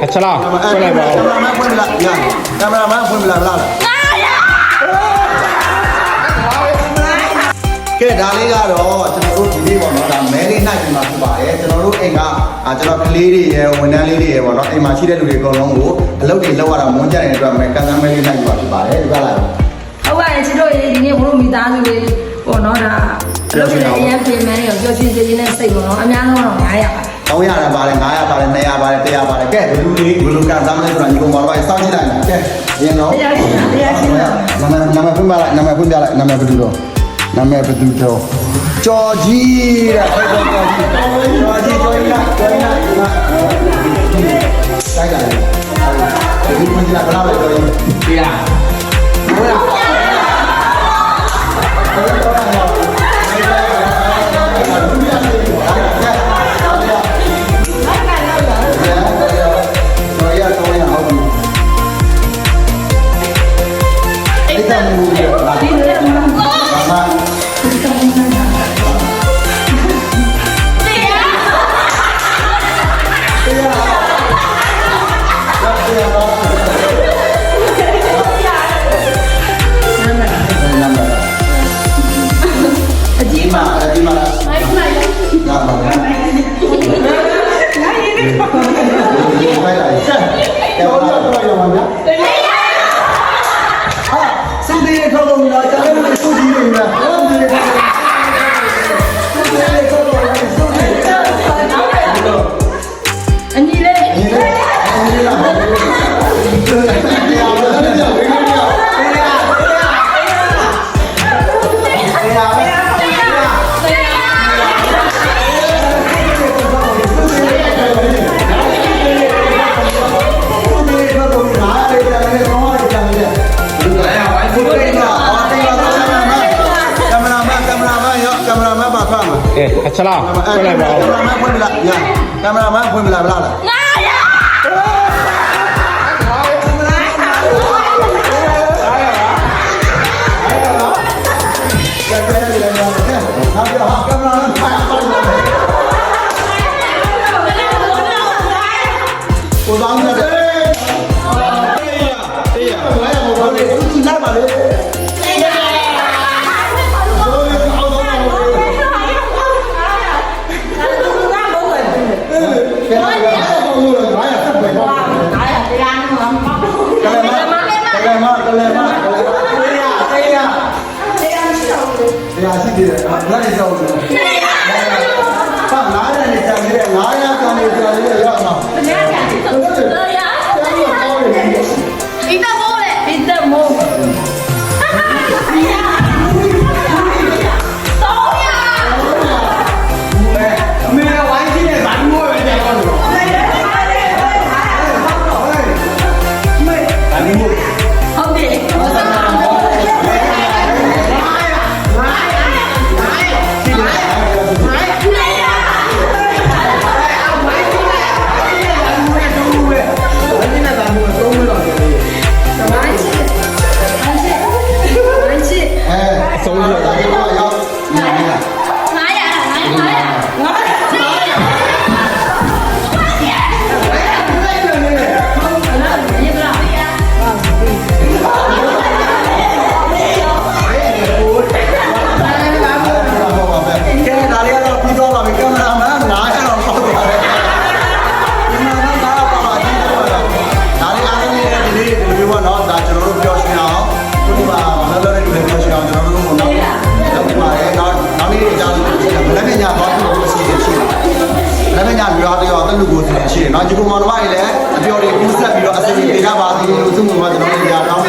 ခချလာဆွဲလိုက်ပါဦးကင်မရာမန်ဖွင့်ပြလိုက်ကင်မရာမန်ဖွင့်ပြလိုက်ဗလားကဲဒါလေးကတော့ကျွန်တော်တို့ဒီနေ့ပေါ့နော်ဒါမဲလေးနိုင်ပြီမှာဖြစ်ပါတယ်ကျွန်တော်တို့အိမ်ကအာကျွန်တော်ကလေးတွေရယ်ဝန်ထမ်းလေးတွေရယ်ပေါ့နော်အိမ်မှာရှိတဲ့လူတွေအကုန်လုံးကိုအလုပ်တွေလုပ်ရတာမွန်းကြတဲ့အတွက်မဲကန်ဆန်းမဲလေးနိုင်ပြီမှာဖြစ်ပါတယ်ဒီကလာဟုတ်ပါရဲ့ချစ်တို့ရေဒီနေ့ဘုလို့မိသားစုလေးပေါ့နော်ဒါအလုပ်တွေအရင်ပြင်မယ်ရောပျော်ရွှင်စေခြင်းနဲ့စိတ်ပေါ့နော်အများဆုံးတော့900ပါ300ပါတယ်900ပါတယ်200ပါတယ်100ပါတယ် ကဲဘလူလေးဘလူကန်ဆန်းမဲဆိုတာညီကောင်ပါတော့စောင့်ကြည့်လိုက်လားကဲရင်းတော့တရားရှိတာတရားရှိတာနာမည်နာမည်ဖွင့်ပြလိုက်နာမည်ဖွင့်ပြလိုက်နာမည်ဘယ်သူတော့နာမည်ဘယ်သူတော့ကြော်ကြီးတဲ့ဟဲ့ကြော်ကြီးကြော်ကြီးကြော်ကြီးလားကြော်ကြီးလားဒီမှာတိုက်တာလေဒီမင်းကြီးကဘယ်လိုလဲကြော်ကြီးပြရဟုတ်လား အဲ့ဒါမျိုး လာဝိုင်းဖုန်းလေးကအော်တင်လာကင်မရာမန်ကင်မရာမန်ရောကင်မရာမန်ပါဖမ်းမှာကဲခချလာဆွဲလိုက်ပါဦးကင်မရာမန်ဖွင့်ပြလိုက်ကင်မရာမန်ဖွင့်ပြလိုက်ဗလားကို ကလဲမကလဲမတေးရတေးရတရားရှိတယ်ဘာလဲကြောက်တယ်ဟာနားရနေကြတယ်ငါးရကနေကြတယ်ရအော ရွာတရွာတက်လူကိုစီစဉ်ရှိတယ်နောက်ဒီကောင်မတော်မိုင်းလည်းအပြော်လေးကူးဆက်ပြီးတော့အစီအစဉ်ပေးကြပါသေးလို့သူ့မှာကျွန်တော်တို့ညာတောင်း